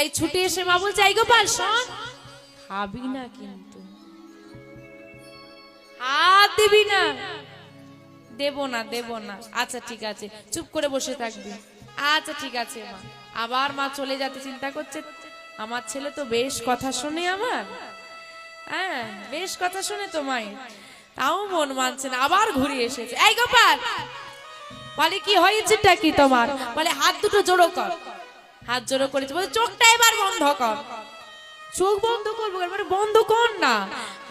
এই ছুটে এসে মা বলছে এই গোপাল শোন। খাবি না কিন্তু। হাত দিবি না। দেব না দেব না। আচ্ছা ঠিক আছে। চুপ করে বসে থাকবি। আচ্ছা ঠিক আছে, মা। আবার মা চলে যেতে চিন্তা করছে। আমার ছেলে তো বেশ কথা শোনে আমার। হ্যাঁ বেশ কথা শোনে তোমায় তাও মন মানছে না। আবার ঘুরে এসেছে। এই গোপাল বলে, কি হয়েছেটা কি তোমার? বলে, হাত দুটো জোড়ো কর। হাত জোড়ো করেছে, বলে চোখটা এবার বন্ধ কর। চোখ বন্ধ করব? মানে বন্ধ কর না।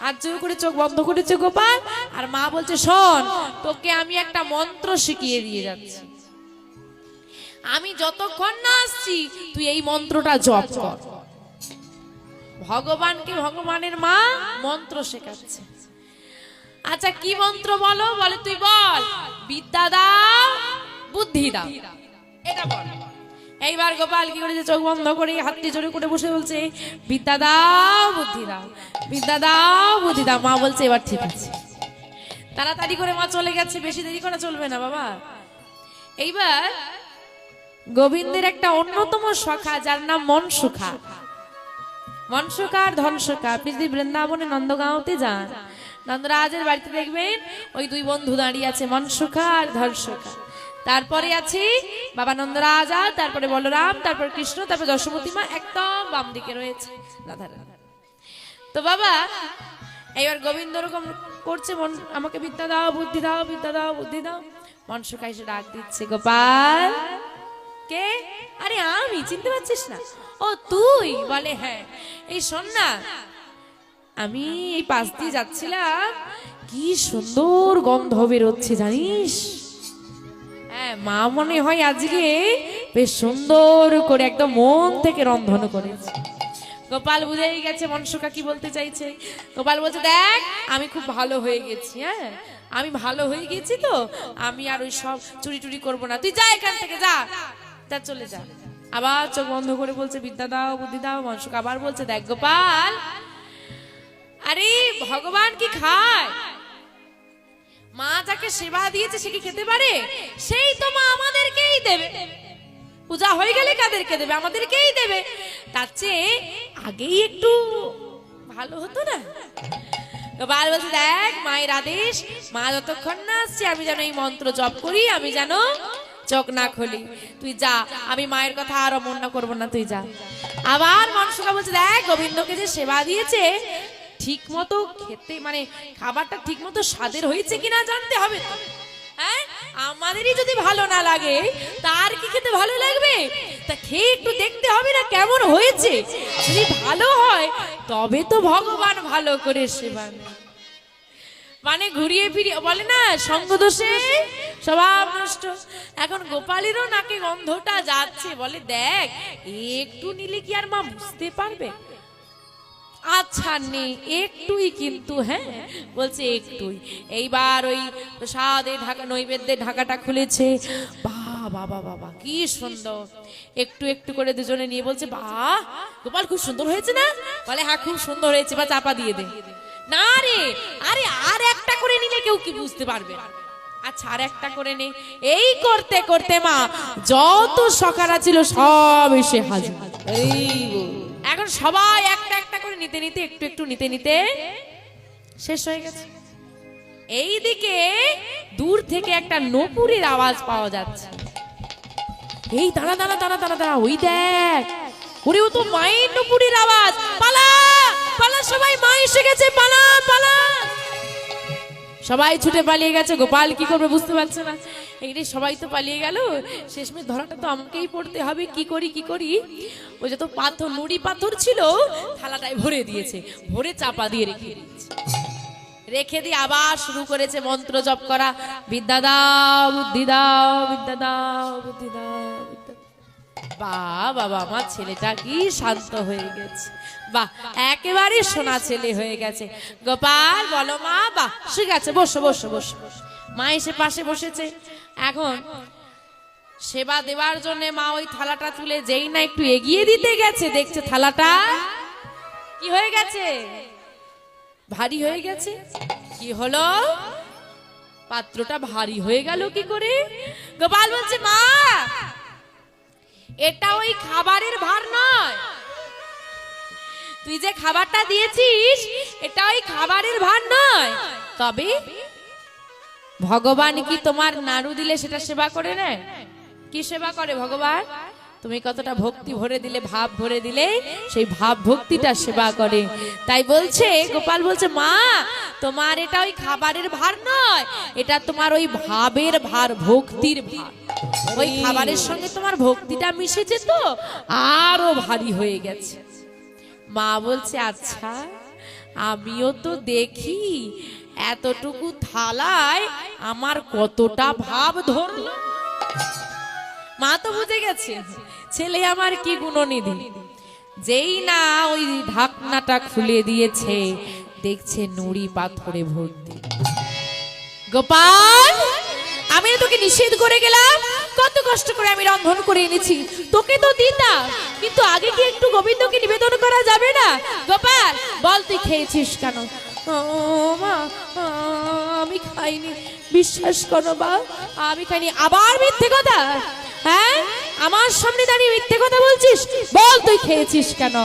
হাত জোড়ো করে চোখ বন্ধ করেছে গোপাল, আর মা বলছে, শোন, তোকে আমি একটা মন্ত্র শিখিয়ে দিয়ে যাচ্ছি। আমি যতক্ষণ না আসছি, তুই এই মন্ত্রটা জপ কর। ভগবানকে ভগবানের মা মন্ত্র শেখাচ্ছে। আচ্ছা কি মন্ত্র বলো? বলে তুই বল, বিদ্যা দাও, বুদ্ধি দাও। এটা বল। এইবার গোপাল কি করেছে? চোখ বন্ধ করে হাতটি জোরে করে বসে বলছে, বিদ্যা দাও বুদ্ধি দাও, বিদ্যা দাও বুদ্ধি দাও। মা বলছে, এবার ঠিক আছে। তাড়াতাড়ি করে মা চলে গেছে, বেশি দেরি করা চলবে না বাবা। এইবার গোবিন্দের একটা অন্যতম সখা, যার নাম মনসুখা। মনসুখা আর ধনসুখা আপনি যদি বৃন্দাবনে নন্দগাঁওতে যান। নন্দরাজের বাড়িতে দেখবেন, ওই দুই বন্ধু দাঁড়িয়ে আছে, মনসুখা আর ধনসুখা। তারপরে আছে বাবা নন্দরাজা, তারপরে বলরাম, তারপর কৃষ্ণ, তারপর যশোমতী মা, একদম বাম দিকে রয়েছে তো বাবা এবার গোবিন্দ ওরকম করছে, মন, আমাকে বিদ্যা দাও, বুদ্ধি দাও, বিদ্যা দাও, বুদ্ধি দাও। মনসুখা এসে ডাক দিচ্ছে, গোপাল। কে? আরে আমি, চিনতে পারছিস না। ও তুই? বলে হ্যাঁ। এই শোন না, আমি এই পাশ দিয়ে যাচ্ছিলাম, কি সুন্দর গন্ধ বেরোচ্ছে, জানিস? মা মনে হয় আজকে বেশ সুন্দর করে একদম মন থেকে রন্ধন করেছে। গোপাল বুঝেই গেছে মনসুকা কি বলতে চাইছে। গোপাল বলছে, দেখ, আমি খুব ভালো হয়ে গেছি হ্যাঁ? আমি ভালো হয়ে গেছি তো, আমি আর ওই সব চুরি টুরি করব না। তুই যা এখান থেকে, যা, তা চলে যা। আবার চোখ বন্ধ করে বলছে, বিদ্যা দাও, বুদ্ধি দাও। মনসুক আবার বলছে, দেখ গোপাল, আরে ভগবান কি খায়? মা যাকে সেবা দিয়েছে সে কি খেতে পারে? সেই তো মা আমাদেরকেই দেবে। পূজা হয়ে গেলে কাদেরকে দেবে? আমাদেরকেই দেবে। তার চেয়ে আগেই একটু ভালো হতো না। গোপাল বলছে, দেখ, মায়ের আদেশ। মা যতক্ষণ না আসছে, আমি যেন এই মন্ত্র জপ করি, আমি যেন চোখ না খুলি। তুই যা, আমি মায়ের কথা আর অমন্য করব না, তুই যা। আবার মনসুকা বলছে, দেখ, গোবিন্দকে যে সেবা দিয়েছে ঠিক মতো খেতে মানে খাবারটা ঠিক মতো স্বাদের হয়েছে কিনা জানতে হবে। হ্যাঁ? আমাদেরই যদি ভালো না লাগে, তার কি খেতে ভালো লাগবে? তা খেয়ে একটু দেখতে হবে না কেমন হয়েছে। যদি ভালো হয়, তবে তো ভগবান ভালো করে সেবা। মানে ঘুরিয়ে ফিরিয়ে, বলে না, সঙ্গ দোষে স্বভাব নষ্ট। এখন গোপালেরও নাকি গন্ধটা যাচ্ছে, বলে দেখ, একটু নিলে কি আর মা বুঝতে পারবে? আচ্ছা নেই একটুই কিন্তু হ্যাঁ? বলছে একটুই। এইবার ওই প্রসাদে ঢাকা নৈবেদ্যের ঢাকাটা খুলেছে। বাবা বাবা কি সুন্দর। একটু একটু করে দুজনে নিয়ে বলছে বাহ গোপাল খুব সুন্দর হয়েছে না? বলে হ্যাঁ খুব সুন্দর হয়েছে, বা চাপা দিয়ে দে। না রে, আরে, আর একটা করে নিলে কেউ কি বুঝতে পারবে? আচ্ছা আর একটা করে নে। এই করতে করতে, মা, যত সকারা ছিল, সব এসে হাজির। এই। এখন সবাই একটা একটা করে নিতে নিতে, একটু একটু নিতে নিতে শেষ হয়ে গেছে। এইদিকে দূর থেকে একটা নপুরের আওয়াজ পাওয়া যাচ্ছে। এই দাঁড়া দাঁড়া দাঁড়া দাঁড়া দাঁড়া, ওই দেখ। ওরে, ও তো মায়ের নপুরের আওয়াজ। পালা পালা সবাই, মা এসে গেছে, পালা পালা। সবাই ছুটে পালিয়ে গেছে, গোপাল কি করবে বুঝতে পারছে না। এই সবাই তো পালিয়ে গেল। শেষমেশ ধরাটা তো আমাকেই পড়তে হবে, কি করি কি করি? ওই যত পাথর, নুড়ি পাথর ছিল, থালাটায় ভরে দিয়েছে, ভরে চাপা দিয়ে রেখে দিয়েছে। রেখে দিয়ে আবার শুরু করেছে মন্ত্র জপ করা। বিদ্যা দাও, বুদ্ধি দাও, বিদ্যা দাও, বুদ্ধি দাও। বাহ বাবা আমার ছেলেটা কি শান্ত হয়ে গেছে। বাহ একেবারে সোনা ছেলে হয়ে গেছে। গোপাল, বলো মা বাহ ঠিক আছে, বসো বসো বসো। মা এসে পাশে বসেছে। এখন সেবা দেওয়ার জন্য মা ওই থালাটা তুলে যেই না একটু এগিয়ে দিতে গেছে, দেখছে থালাটা কি হয়ে গেছে? ভারী হয়ে গেছে। কি হলো? পাত্রটা ভারী হয়ে গেল কি করে? গোপাল বলছে, মা এটা ওই খাবারের ভার নয়। তুই যে খাবারটা দিয়েছিস, এটা ওই খাবারের ভার নয়। তবে ভগবান কি তোমার নাড়ু দিলে সেটা সেবা করে নেয়? কি সেবা করে ভগবান? তুমি কতটা ভক্তি ভরে দিলে, ভাব ভরে দিলে, সেই ভাব ভক্তিটা সেবা করে। তাই বলছে, গোপাল বলছে, মা, তোমার এটা ওই খাবারের ভার নয়, এটা তোমার ওই ভাবের ভার, ভক্তির ভার। ওই খাবারের সঙ্গে তোমার ভক্তিটা মিশেছে তো, আরও ভারী হয়ে গেছে। মা বলছে আচ্ছা আমিও তো দেখি, এতটুকু থালায় আমার কতটা ভাব ধরলো। মা তো বুঝে গেছে, ছেলে আমার কি গুণনিধি? যেই না ওই ঢাকনাটা খুলে দিয়েছে, দেখছে নুড়ি পাথরে ভর্তি। গোপাল, আমি তোকে নিষেধ করে গেলাম, কত কষ্ট করে আমি রন্ধন করে এনেছি, তোকে তো দিতাম, কিন্তু আগে কি একটু গোবিন্দকে নিবেদন করা যাবে না? গোপাল, বল তুই খেয়েছিস কেন? আমি খাইনি, বিশ্বাস করো বা আমি খাইনি। আবার মিথ্যে কথা? হ্যাঁ? আমার সামনে দাঁড়িয়ে মিথ্যে কথা বলছিস? বল, তুই খেয়েছিস কেন?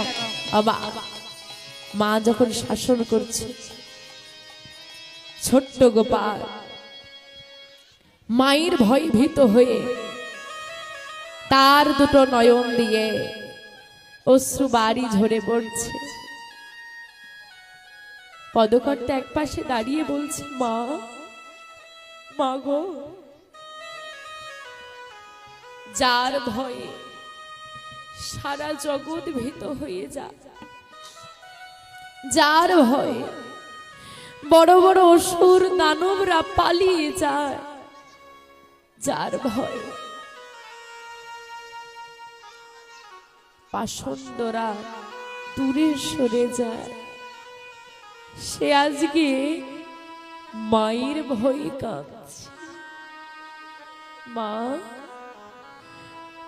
মা যখন শাসন করছে, ছোট্ট গোপাল মায়ের ভয় ভীত হয়ে তার দুটো নয়ন দিয়ে অশ্রু বাড়ি ঝরে পড়ছে। পদকর্তা এক পাশে দাঁড়িয়ে বলছে, মা মা গো যার ভয়ে সারা জগৎ ভীত হয়ে যায়। যার ভয়ে বড় বড় অসুর দানবরা পালিয়ে যায়। যার ভয় পাষণ্ডরা দূরে সরে যায়। সে আজকে মায়ের ভয় কাঁদছে। মা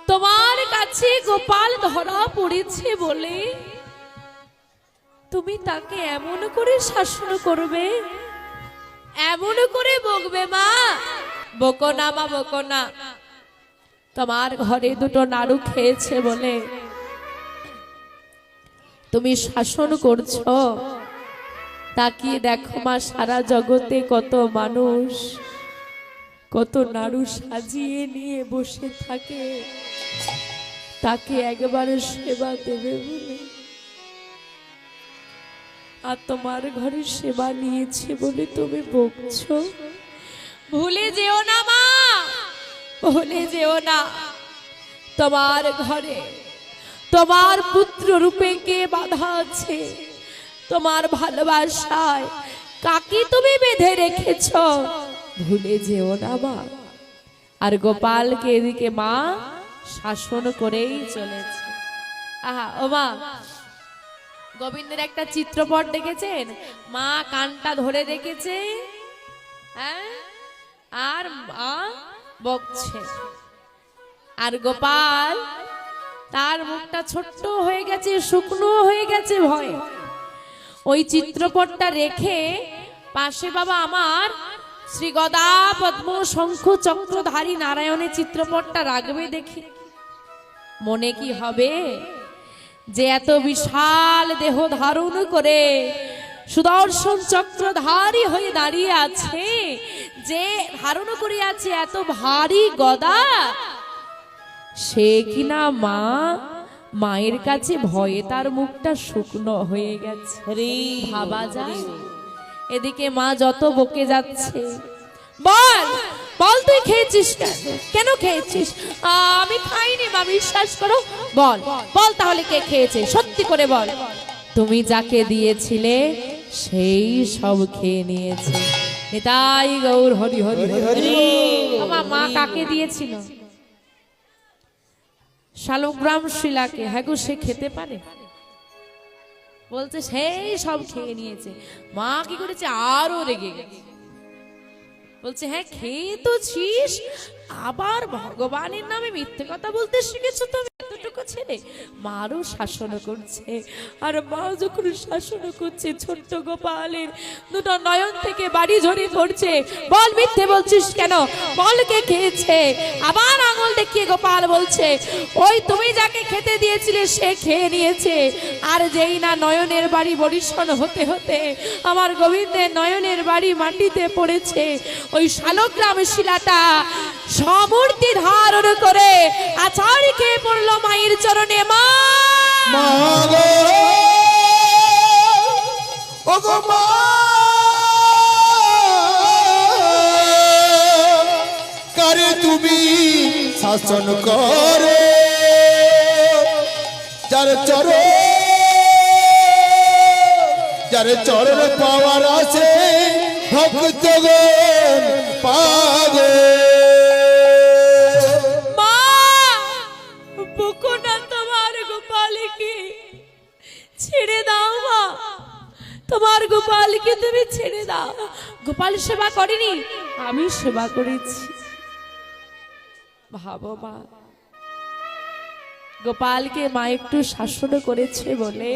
তোমার কাছে গোপাল ধরা পড়েছে বলে তুমি তাকে এমন করে শাসন করবে? এমন করে বকবে মা? বকো না মা, বকো না। তোমার ঘরে দুটো নাড়ু খেয়েছে বলে তুমি শাসন করছ? তাকিয়ে দেখো মা, সারা জগতে কত মানুষ, কত নাড়ু সাজিয়ে নিয়ে বসে থাকে। তাকে একবারে সেবা দেবে বলে। আর তোমার ঘরে সেবা নিয়েছে বলে তুমি বকছো? ভুলে যেও না মা, ভুলে যেও না। তোমার ঘরে তোমার পুত্র রূপে কে বাধা আছে? তোমার ভালোবাসায় কাকে তুমি বেঁধে রেখেছ? ভুলে যেও না মা। আর গোপালকে এদিকে মা শাসন করেই চলেছে। আহা, ও মা। গোবিন্দের একটা চিত্রপট দেখেছেন? মা কানটা ধরে রেখেছে। হ্যাঁ? আর মা বকছে। আর গোপাল, তার মুখটা ছোট্ট হয়ে গেছে, শুকনো হয়ে গেছে ভয়। ওই চিত্রপটটা রেখে পাশে বাবা আমার শ্রী গদা পদ্ম শঙ্খ চক্রধারী নারায়ণের চিত্রপটটা রাখবে দেখি। মনে কি হবে? যে এত বিশাল দেহ ধারণ করে সুদর্শন চক্রধারী হয়ে দাঁড়িয়ে আছে যে ধারণ করে আছে এত ভারী গদা সে কিনা মা? মায়ের কাছে ভয়ে তার মুখটা শুকনো হয়ে গেছে। ভাবা যায়। এদিকে মা যত বকে যাচ্ছে বল বল তুই খেয়েছিস কেন? কেন খেয়েছিস? আমি খাইনি মা বিশ্বাস করো। বল বল তাহলে কে খেয়েছে সত্যি করে বল। তুমি যাকে দিয়েছিলে সেই সব খেয়ে নিয়েছে। নিতাই গৌর হরি হরি হরি আমার মা কাকে দিয়েছিল? শালগ্রাম শিলাকে। হ্যাঁ গো সে খেতে পারে? বলছে সেই সব খেয়ে নিয়েছে। মা কি করেছে? আরও রেগে গেছে। বলছে হ্যাঁ খেয়ে তো ছিস। আবার ভগবানের নামে মিথ্যে কথা বলতে শিখেছো তুমি। এতটুকু ছেড়ে মারও শাসন করছে। আর মা যখন শাসন করছে, ছোট্ট গোপালের দুটো নয়ন থেকে বাড়ি ঝরে পড়ছে বল মিথ্যে বলছিস কেন? বল কে খেয়েছে। আবার আঙুল দেখিয়ে গোপাল বলছে, ওই তুমি যাকে খেতে দিয়েছিলে, সে খেয়ে নিয়েছে। আর যেই না নয়নের বাড়ি বরিশন হতে হতে আমার গোবিন্দের নয়নের বাড়ি মাটিতে পড়েছে। ওই শালগ্রাম শিলাটা সমূর্তি ধারণ করে আচারি খেয়ে পড়ল মায়ের চরণে, মা! কারে তুমি শাসন করে? যার চর যার চরণ পাওয়ার আছে, ভক্ত পাগে তোমার গোপালকে তুমি ছেড়ে দাও। গোপাল সেবা করেনি, আমি সেবা করেছি। ভাবো মা, গোপালকে মা একটু শাসন করেছে বলে,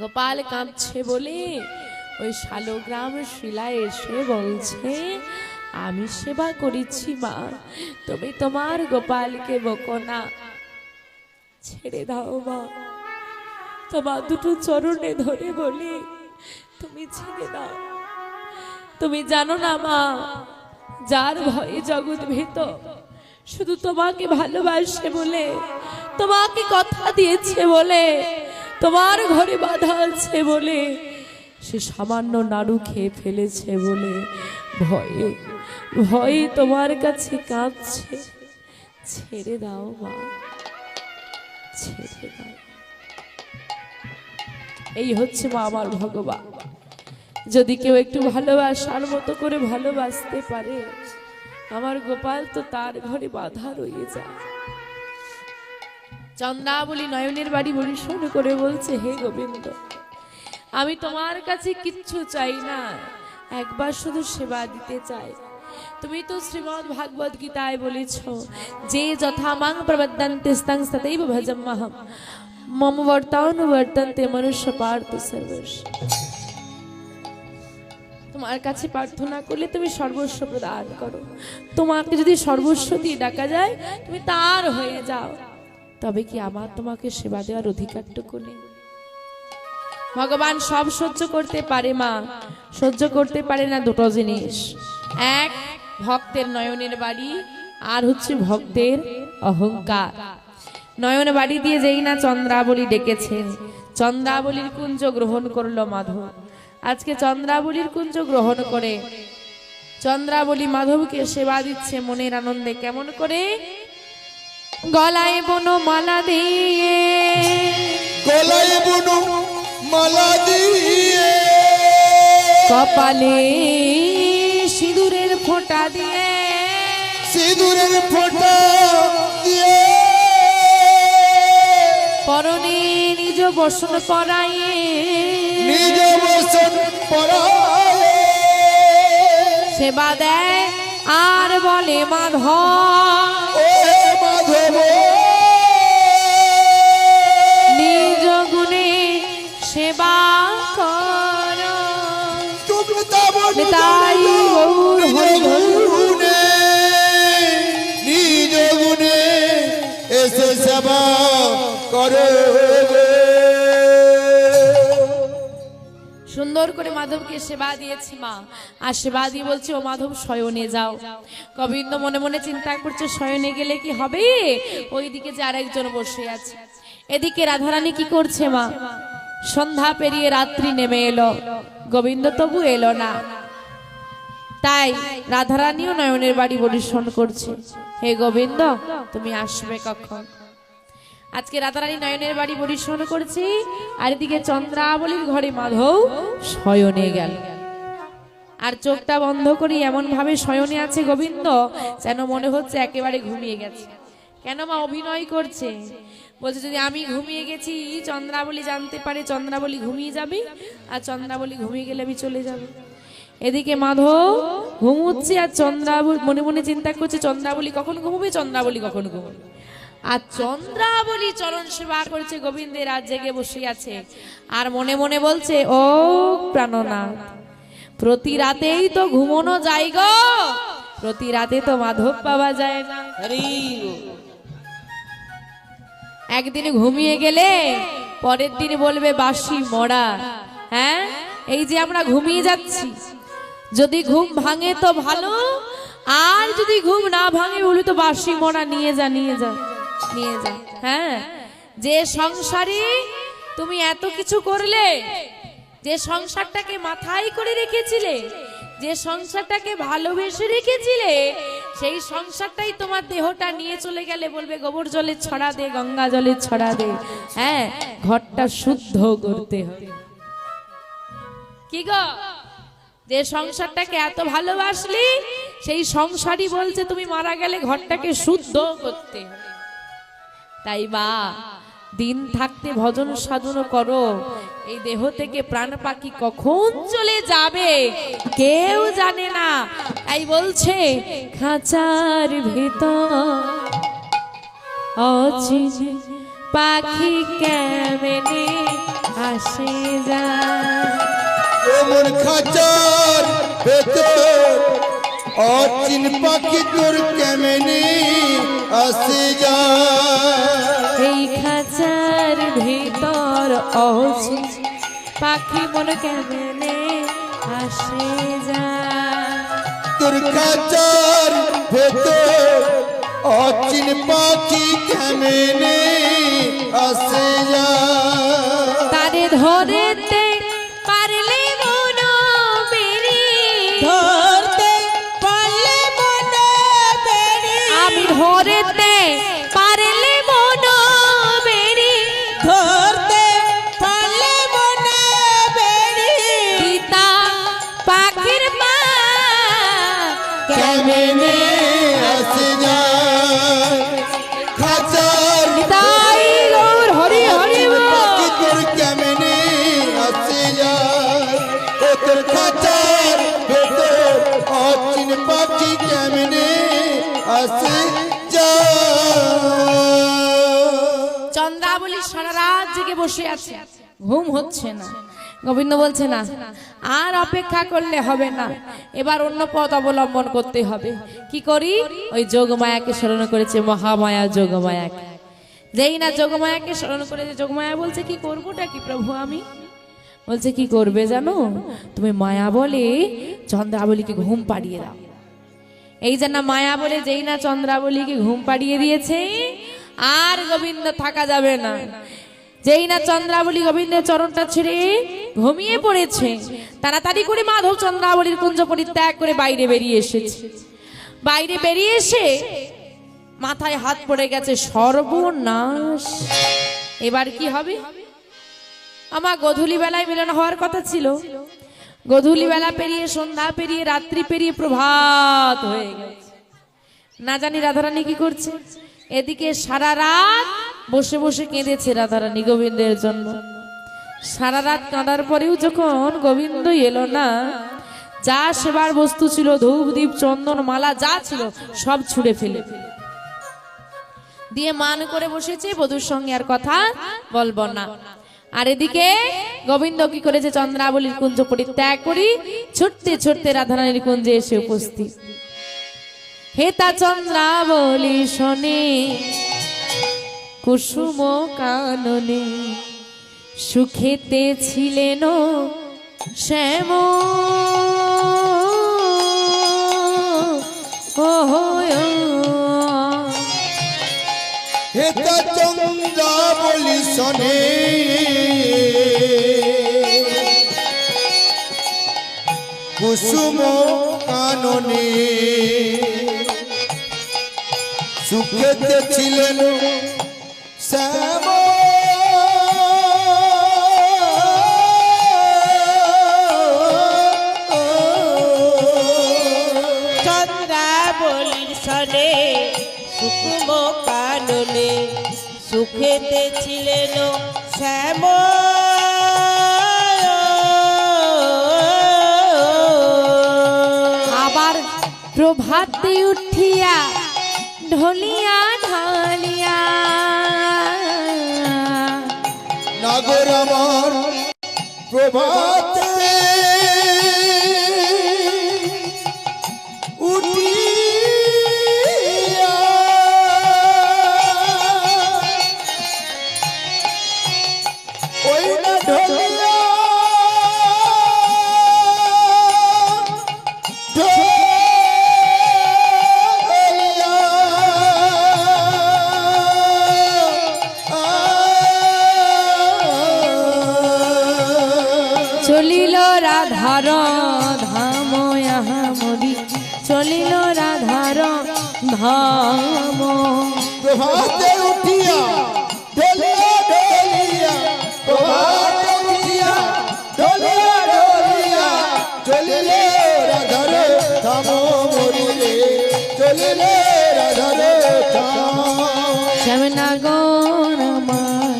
গোপাল কাঁদছে বলে, ওই শালগ্রাম শিলায় এসে বলছে, আমি সেবা করেছি মা, তুমি তোমার গোপালকে বকো না ছেড়ে দাও মা। তোমার দুটো চরণে ধরে বলি, তুমি ছেড়ে দাও। তুমি জানো না মা, যার ভয়ে জগৎ ভীত, শুধু তোমাকে ভালোবাসে বলে, তোমাকে কথা দিয়েছে বলে, তোমার ঘরে বাধা আছে বলে, সে সামান্য নাড়ু খেয়ে ফেলেছে বলে, ভয়ে ভয়ে তোমার কাছে কাঁদছে। ছেড়ে দাও মা, ছেড়ে দাও। এই হচ্ছে মা আমার ভগবান। যদি কেউ একটু ভালোবাসার মতো করে ভালোবাসতে পারে, আমার গোপাল তো তার ঘরে বাধা রয়ে যায়। চন্দ্রাবলী নয়নের বাড়ি পরিশোধ করে বলছে, হে গোবিন্দ, আমি তোমার কাছে কিচ্ছু চাই না, একবার শুধু সেবা দিতে চাই। তুমি তো শ্রীমদ ভাগবত গীতায় বলেছ, যে যথা মাং প্রবদ্যন্তে স্তং সতৈব ভজম্মহম মম বর্তানুবর্তন্তে মনুষ্য পার্থ সর্বস্ব তোমার কাছে প্রার্থনা করলে তুমি সর্বস্ব প্রদান করো। তোমাকে যদি সর্বস্ব দিয়ে ডাকা যায়, তুমি তার হয়ে যাও। তবে কি আমার তোমাকে সেবা দেওয়ার অধিকারটুকু নেই? ভগবান সব সহ্য করতে পারে মা, সহ্য করতে পারে না দুটো জিনিস। এক, ভক্তের নয়নের বাড়ি, আর হচ্ছে ভক্তের অহংকার। নয়ন বাড়ি দিয়ে যেই না চন্দ্রাবলী ডেকেছে। চন্দ্রাবলীর কুঞ্জ গ্রহণ করল মাধব। আজকে চন্দ্রাবলীর কুঞ্জ গ্রহণ করে। চন্দ্রাবলী মাধবকে সেবা দিচ্ছে মনের আনন্দে। কেমন করে? গলায় বনো মালা দিয়ে। গলায় বুনু মালা দিয়ে। কপালে সিঁদুরের ফোঁটা দিয়ে। সিঁদুরের ফোঁটা দিয়ে। পরনে নিজ বসন করাইয়ে নিজ বসন পরায়। সেবা দেয় আর বলে মাধব। ও মাধব। নিজ গুণে সেবা কর। তুমি সুন্দর করে মাধবকে সেবা দিয়েছি মা। আর সেবা দিয়ে বলছে, ও মাধব, শয়নে যাও। গোবিন্দ মনে মনে চিন্তা করছে, শয়নে গেলে কি হবে? ওইদিকে যে আরেকজন বসে আছে। এদিকে রাধারানী কি করছে মা? সন্ধ্যা পেরিয়ে রাত্রি নেমে এলো। গোবিন্দ তবু এলো না। তাই রাধারানীও নয়নের বাড়ি পরিশ্রম করছে। হে গোবিন্দ, তুমি আসবে কখন? আজকে রাতারানী নয়নের বাড়ি পরিশ্রম করেছি, আর এদিকে চন্দ্রাবলীর ঘরে মাধব শয়নে গেল। আর চোখটা বন্ধ করি এমন ভাবে শয়নে আছে গোবিন্দ, যেন মনে হচ্ছে একেবারে ঘুমিয়ে গেছে। কেন মা অভিনয় করছে? বলছে, যদি আমি ঘুমিয়ে গেছি, চন্দ্রাবলী জানতে পারে চন্দ্রাবলী ঘুমিয়ে যাবে, আর চন্দ্রাবলী ঘুমিয়ে গেলে আমি চলে যাব। এদিকে মাধব ঘুমুচ্ছে, আর চন্দ্রাবলী মনে মনে চিন্তা করছে, চন্দ্রাবলী কখন ঘুমবে, চন্দ্রাবলী কখন ঘুমবে? আর চন্দ্রাবলী চরণ সেবা করছে গোবিন্দের রাত জেগে বসে আছে। আর মনে মনে বলছে ও প্রাণনাথ প্রতি রাতেই তো ঘুমোনো যায় গো। প্রতি রাতে তো মাধব পাওয়া যায় না। একদিন ঘুমিয়ে গেলে পরের দিন বলবে বাসি মরা হ্যাঁ? এই যে আমরা ঘুমিয়ে যাচ্ছি। যদি ঘুম ভাঙে তো ভালো আর যদি ঘুম না ভাঙে বলি তো বাসি মরা নিয়ে যা নিয়ে যা। নিয়ে যা হ্যাঁ? যে সংসারে তুমি এত কিছু করলে যে সংসারটাকে মাথায় করে রেখেছিলে যে সংসারটাকে ভালোবেসে রেখেছিলে সেই সংসারটাই তোমার দেহটা নিয়ে চলে গেলে বলবে গোবর জলে ছড়া দে গঙ্গা জলে ছড়া দে। হ্যাঁ ঘরটা শুদ্ধ করতে হবে। কি গো? যে সংসারটাকে এত ভালোবাসলি সেই সংসারই বলছে তুমি মারা গেলে ঘরটাকে শুদ্ধ করতে হবে। তাই বা দিন থাকতে ভজন সাধন করো। এই দেহ থেকে প্রাণ পাখি কখন চলে যাবে? কেউ জানে না। তাই বলছে, খাঁচার ভেতর পাখি কেমনে আসে এমন খাঁচার ভেতর অচিন পাখি তোর কেমনে আসে যায়? এই খাঁচার ভিতর অছি পাখি মন কেমনে আসে যায়? তোর খাঁচার ভেতর অচিন পাখি কেমনে আসে যায়? তারে ধরেতে ধরেতে পারলে মন বেরি ধরতে পারলে মন বেরি পিতা পাখির মা কেমনে আসে যায় জেগে বসে আছে। ঘুম হচ্ছে না। গোবিন্দ বলছে, না, আর অপেক্ষা করলে হবে না। এবার অন্য পথ অবলম্বন করতে হবে। কি করি? ওই যোগমায়াকে স্মরণ করেছে, মহামায়া যোগমায়াকে। যেই না যোগমায়াকে স্মরণ করেছে, যোগমায়া বলছে, কি করবোটা কি প্রভু আমি? বলছে, কি করবে জানো? তুমি মায়া বলে চন্দ্রাবলীকে ঘুম পাড়িয়ে দাও। এই যে না মায়া বলে যেই না চন্দ্রাবলীকে ঘুম পাড়িয়ে দিয়েছে, আর গোবিন্দ থাকা যাবে না। যেই না চন্দ্রাবলী গোবিন্দের চরণটা ছেড়ে ঘুমিয়ে পড়েছে, তাড়াতাড়ি করে মাধব চন্দ্রাবলীর কুঞ্জ পরিত্যাগ করে বাইরে বেরিয়ে এসেছে। বাইরে বেরিয়ে এসে মাথায় হাত পড়ে গেছে সর্বনাশ। এবার কি হবে? আমার গধূলি বেলায় মিলন হওয়ার কথা ছিল। গধূলি বেলা পেরিয়ে সন্ধ্যা, পেরিয়ে রাত্রি, পেরিয়ে প্রভাত হয়ে গেছে। না জানি রাধারানী কি করছে। এদিকে সারা রাত বসে বসে কেঁদেছে রাধারানী গোবিন্দের জন্য। সারা রাত কাঁদার পরেও যখন গোবিন্দ এলো না, যা সেবার বস্তু ছিল, ধূপ, দীপ, চন্দন, মালা, যা ছিল, সব ছুঁড়ে ফেলে। দিয়ে মান করে বসেছে, বধুর সঙ্গে আর কথা বলব না। আর এদিকে গোবিন্দ কি করেছে, চন্দ্রাবলীর কুঞ্জ পরিত্যাগ করি, ছুটতে ছুটতে রাধারানীর কুঞ্জে এসে উপস্থিত। হেতা চন্দ্রাবলী শোনে কুসুম কাননে সুখেতে ছিলেন শ্যাম। হেতা শনে। কুসুম কাননে সুখেতে ছিলেন শ্যাম চন্দ্রা বলির সনে সুকুম শ্যাম আবার প্রভাতে উঠিয়া ঢলিয়া ঢলিয়া আমার প্রভাতে ধাম প্রভাতে উঠিয়া ঢলিয়া ঢলিয়া প্রভাতে উঠিয়া ঢলিয়া ঢলিয়া চলিলে রাধারে থাম মরিলে চলিলে রাধারে থাম শ্যামনাগর আমার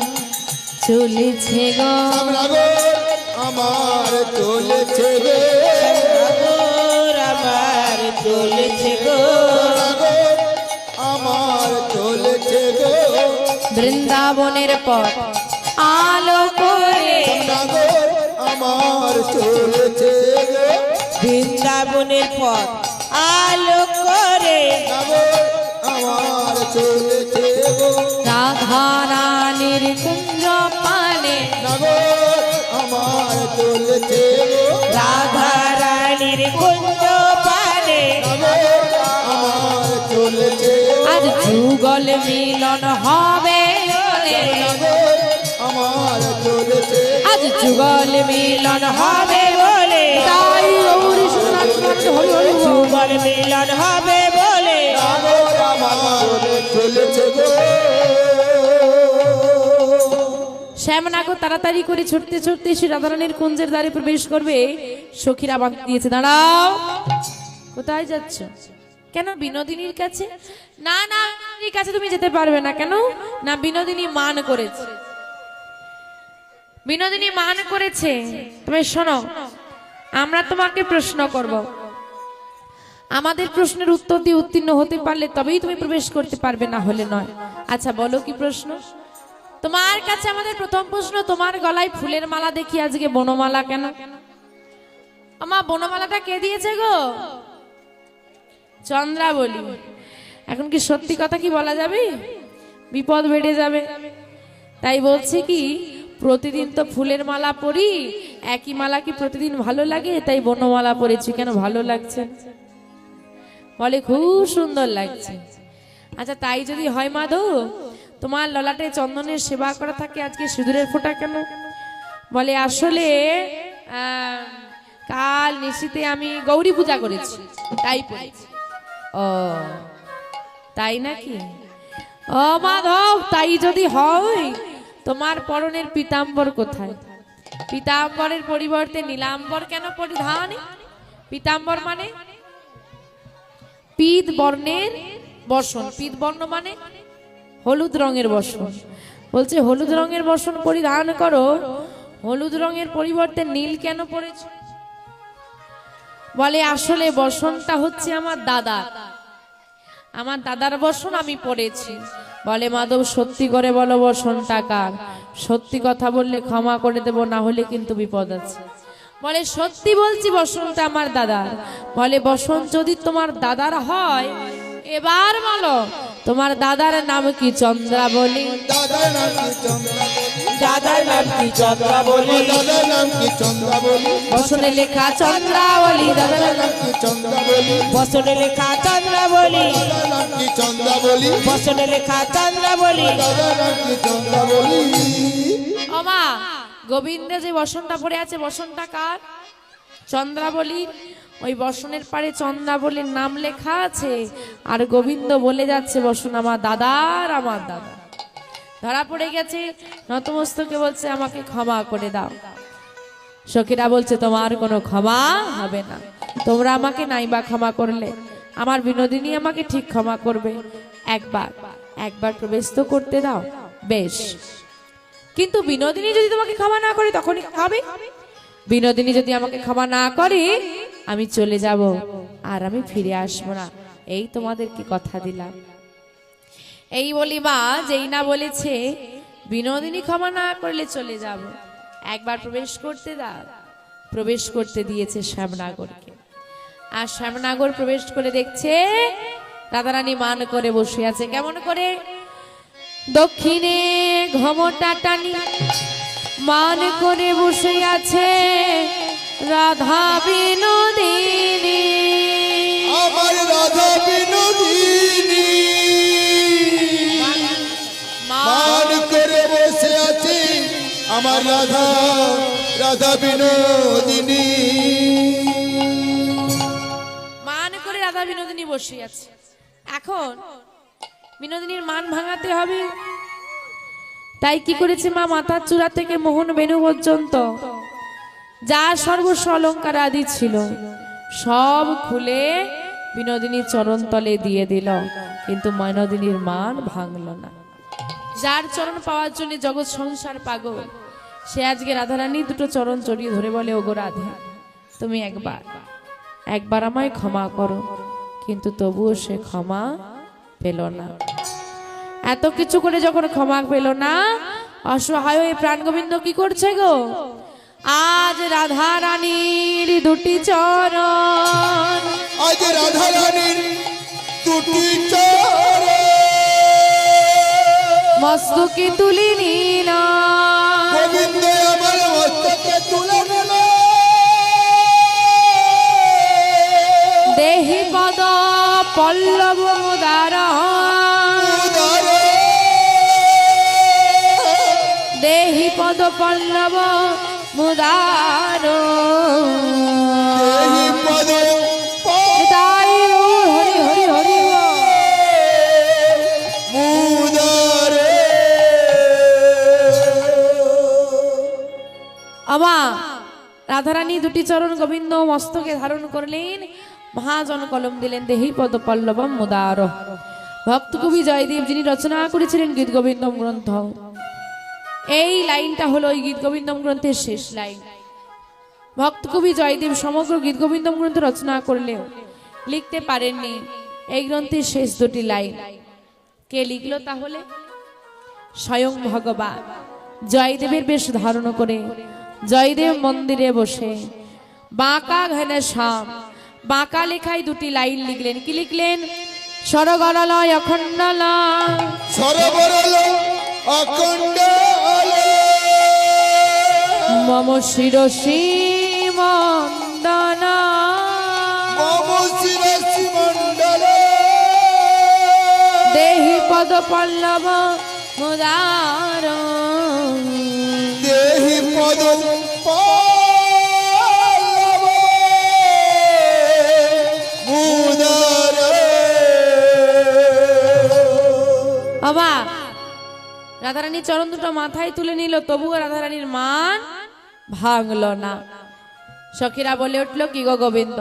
চলেছে গো। আমার চলেছে রে। বৃন্দাবনের পথ। আলো করে। আমার চলেছে বৃন্দাবনের পথ। আলো করে। আমার চলেছে রাধা রানীর কুঞ্জ পানে নাগর আমার চলেছে রাধা রানীর কুঞ্জ আজ যুগল মিলন হবে। আজ যুগল মিলন হবে বলে। তাই। যুগল মিলন হবে বলে। নাগর আমার চলেছে গো শ্যামনাগর তাড়াতাড়ি করে ছুটতে ছুটতে সে রাধারানীর কুঞ্জের দ্বারে প্রবেশ করবে। সখীরা বাঁক দিয়েছে দাঁড়াও। কোথায় যাচ্ছ? কেন বিনোদিনীর কাছে? না না কাছে তুমি যেতে পারবে না কেন? না, বিনোদিনী মান করেছে। বিনোদিনী মান করেছে। তুমি শোনো, আমরা তোমাকে প্রশ্ন করব। আমাদের প্রশ্নের উত্তর দিয়ে উত্তীর্ণ হতে পারলে তবেই তুমি প্রবেশ করতে পারবে, না হলে নয়। আচ্ছা বলো কি প্রশ্ন? তোমার কাছে আমাদের প্রথম প্রশ্ন, তোমার গলায় ফুলের মালা দেখি আজকে বনমালা কেন? আমা, বনমালাটা কে দিয়েছে গো? চন্দ্রা বলি এখন কি সত্যি কথা কি বলা যাবে? বিপদ বেড়ে যাবে। তাই বলছি কি, প্রতিদিন তো ফুলের মালা পরি, একই মালা কি প্রতিদিন ভালো লাগে? তাই বনমালা পরেছি, কেন ভালো লাগছে? বলে খুব সুন্দর লাগছে। আচ্ছা তাই যদি হয় মাধব, তোমার ললাটে চন্দনের সেবা করা থাকে আজকে সিঁদুরের ফোঁটা কেন? বলে আসলে কাল নিশিতে আমি গৌরী পূজা করেছি, তাই পড়েছি ও, তাই নাকি? ও মাধব, তাই যদি হয়, তোমার পরনের পিতাম্বর কোথায়? পিতাম্বরের পরিবর্তে নীলাম্বর কেন পরিধান? পিতাম্বর মানে? পিত বর্ণের বসন। পিত বর্ণ মানে? হলুদ রঙের বসন। বলছে, হলুদ রঙের বসন পরিধান করো। হলুদ রঙের পরিবর্তে নীল কেন পড়েছ? বলে, আসলে বসনটা হচ্ছে আমার দাদা আমার দাদার বসন আমি পড়েছি। বলে, মাধব, সত্যি করে বলো বসন টাকা সত্যি কথা বললে ক্ষমা করে দেব, না হলে কিন্তু বিপদ আছে। বলে, সত্যি বলছি বসন্ত আমার দাদার। বলে বসন্ত যদি তোমার দাদার হয়, এবার বলো তোমার দাদার নাম কি চন্দ্রাবলী? দাদার নাম কি চন্দ্রাবলী? দাদার নাম কি চন্দ্রাবলী? দাদার নাম কি চন্দ্রাবলী? বসনে লেখা চন্দ্রাবলী দাদার নাম কি চন্দ্রাবলী? বসনে লেখা চন্দ্রাবলী দাদার নাম কি চন্দ্রাবলী? বসনে লেখা চন্দ্রাবলী। দাদার নাম কি চন্দ্রাবলী? অমা গোবিন্দে যে বসনটা পড়ে আছে বসনটা কার? চন্দ্রাবলীর। ওই বসনের পারে চন্দ্রাবলীর নাম লেখা আছে, আর গোবিন্দ বলে যাচ্ছে, বসন আমার দাদার আমার দাদা। ধরা পড়ে গেছে, নতমস্তকে বলছে, আমাকে ক্ষমা করে দাও। সখীরা বলছে, তোমার কোনো ক্ষমা হবে না। তোমরা আমাকে নাইবা ক্ষমা করলে। আমার বিনোদিনী আমাকে ঠিক ক্ষমা করবে। একবার একবার প্রবেশ তো করতে দাও। বেশ। কিন্তু বিনোদিনী যদি তোমাকে ক্ষমা না করে, তখনই হবে? বিনোদিনী যদি আমাকে ক্ষমা না করে, আমি চলে যাব আর আমি ফিরে আসব না। এই তোমাদের কি কথা দিলাম? এই বলি মা যেই না বলেছে, বিনোদিনী ক্ষমা না করলে চলে যাব। একবার প্রবেশ করতে দাও। প্রবেশ করতে দিয়েছে শ্যামনাগরকে। আর শ্যামনাগর প্রবেশ করে দেখছে, রাধারানী মান করে বসে আছে। কেমন করে? দক্ষিণে ঘমটা টানি। মান করে বসে আছে রাধা বিনোদিনী। আমার রাধা বিনোদিনী। মান করে বসে আছে আমার রাধা রাধা বিনোদিনী। মান করে রাধা বিনোদিনী বসে আছে। এখন বিনোদিনীর মান ভাঙাতে হবে। তাই কি করেছে মা? মাথার চূড়া থেকে মোহন বেনু পর্যন্ত। যা সর্বস্ব অলঙ্কার আদি ছিল, সব খুলে বিনোদিনীর চরণ তলে দিয়ে দিল। কিন্তু বিনোদিনীর মান ভাঙল না। যার চরণ পাওয়ার জন্য জগৎ সংসার পাগল, সে আজকে রাধারানী দুটো চরণ জড়িয়ে ধরে বলে, ওগো রাধে, তুমি একবার একবার আমায় ক্ষমা করো। কিন্তু তবুও সে ক্ষমা পেল না। এত কিছু করে যখন ক্ষমা পেল না অসহায় এই প্রাণ গোবিন্দ কি করছে গো? আজ রাধা রানীর দুটি চরণ। আজ রাধা রানীর দুটি চরণ। মস্তকে তুলি নিল দেহি পদ পল্লব মুদার পদ পল্লব মুদার। পদ আমা রাধারানী দুটি চরণ গোবিন্দ মস্তকে ধারণ করলেন। মহাজন কলম দিলেন দেহি পদ পল্লবম মুদার। ভক্ত কবি জয়দেব যিনি রচনা করেছিলেন গীত গোবিন্দম গ্রন্থ। এই লাইনটা হলো ওই গীত গোবিন্দম গ্রন্থের শেষ লাইন। ভক্ত কবি জয়দেব সমগ্র গীত গোবিন্দম গ্রন্থ রচনা করলেও লিখতে পারেননি। এই গ্রন্থের শেষ দুটি লাইন। কে লিখলো তাহলে? স্বয়ং ভগবান। জয়দেবের বেশ ধারণ করে জয়দেব মন্দিরে বসে বাঁকা ঘনে শাম, বাঁকা লেখায় দুটি লাইন লিখলেন। কি লিখলেন? সরগরালয় অখণ্ডলয় সরবরল অখণ্ড মম শিরসি মন্দন। মম শিরসি মণ্ডল দেহি পদ পল্লব মুদার দেহি পদ মুদার বাবা রাধারানী চরণ দুটো মাথায় তুলে নিল, তবুও রাধারানীর মান ভাঙল না। সখীরা বলে উঠল, কি গো গোবিন্দ,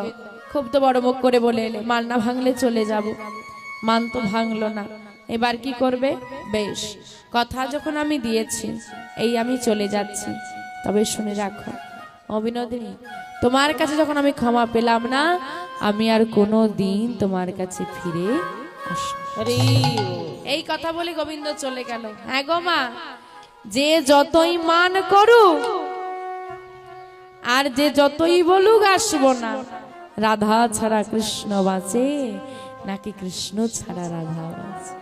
খুব তো বড় মুখ করে বলে এলে মান না ভাঙলে চলে যাব। মান তো ভাঙলো না। এবার কি করবে? বেশ, কথা যখন আমি দিয়েছি, এই আমি চলে যাচ্ছি। তবে শুনে রাখো অবিনোদিনী তোমার কাছে যখন আমি ক্ষমা পেলাম না, আমি আর কোনো দিন তোমার কাছে ফিরে এই কথা বলে গোবিন্দ চলে গেল। হ্যাঁ গো মা। যে যতই মান করুক আর যে যতই বলুক আসব না। রাধা ছাড়া কৃষ্ণ বাঁচে নাকি কৃষ্ণ ছাড়া রাধা বাঁচে?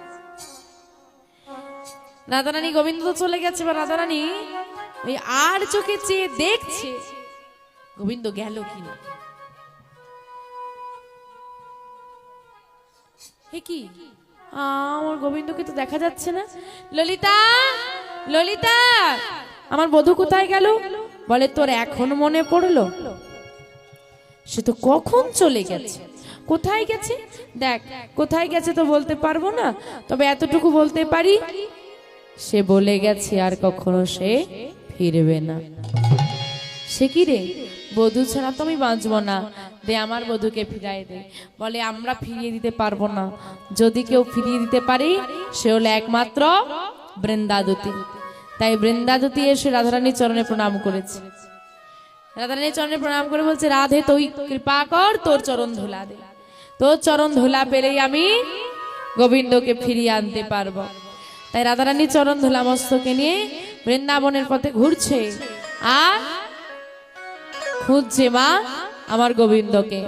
রাধারানী গোবিন্দ তো চলে গেছে বা রাধারানী ওই আর চোখে চেয়ে দেখছে। গোবিন্দ গেল কিনা? আমার গোবিন্দকে তো দেখা যাচ্ছে না। ললিতা ললিতা, আমার বধূ কোথায় গেল? বলে, তোর এখন মনে পড়ল? সে তো কখন চলে গেছে? কোথায় গেছে? দেখ, কোথায় গেছে তো বলতে পারব না, তবে এতটুকু বলতে পারি, সে বলে গেছে আর কখনো সে ফিরবে না। সে কি রে? বধূ ছাড়া তো আমি বাঁচবো না। দে আমার বধুকে ফিরাই দে। বলে, আমরা ফিরিয়ে দিতে পারব না। যদি কেউ ফিরিয়ে দিতে পারি, সে হলো একমাত্র বৃন্দাদতী। তাই বৃন্দাদতী এসে রাধারানীর চরণে প্রণাম করেছে। রাধারানীর চরণে প্রণাম করে বলছে, রাধে, তুই কৃপা কর, তোর চরণ ধুলা দে। তোর চরণ ধুলা পেলেই আমি গোবিন্দকে ফিরিয়ে আনতে পারব। তাই রাধারানী চরণ ধুলা মস্তকে নিয়ে বৃন্দাবনের পথে ঘুরছে। আর খুঁজছে মা আমার গোবিন্দকে